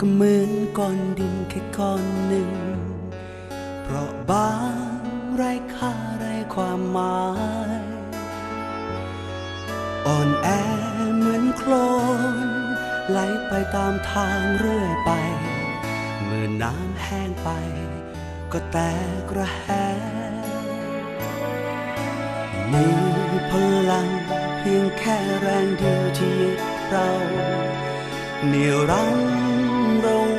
ก็เหมือนก้อนดินแค่ก้อนหนึ่ง เพราะบางไร้ค่าไร้ความหมาย อ่อนแอเหมือนโคลนไหลไปตามทางเรื่อยไป เมื่อน้ำแห้งไป ก็แตกระแหมีพลังเพียงแค่แรงเดียวที่เราเหนี่ยวรั้ง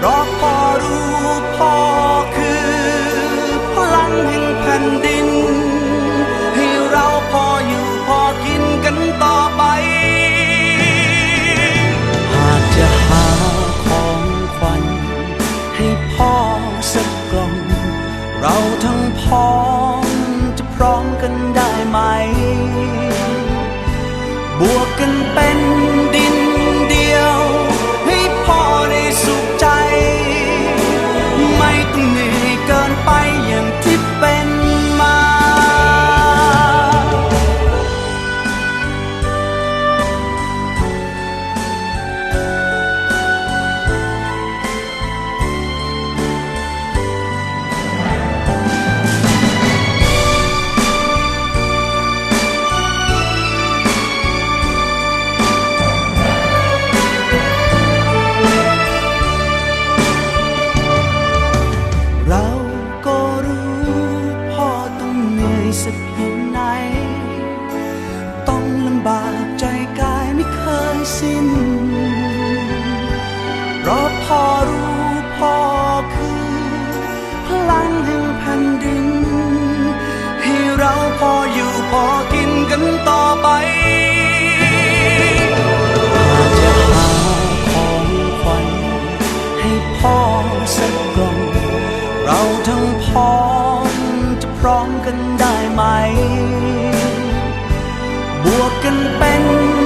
เพราะพ่อรู้พ่อคือพลังแห่งแผ่นดิน ให้เราพออยู่พอกินกันต่อไป หากจะหาของขวัญให้พ่อสักกล่อง เราทั้งพ้องจะพร้อมกันได้ไหม บวกกันเป็น สักเพียงไหน ต้องลำบากใจกายไม่เคยสิ้นเพราะพ่อรู้พ่อคือ พลังแห่งแผ่นดิน ให้เราพออยู่พอกินกันต่อไปอาจจะหาของขวัญให้พ่อสักกล่องเราทั้ง กันได้ไหม บวกกันเป็น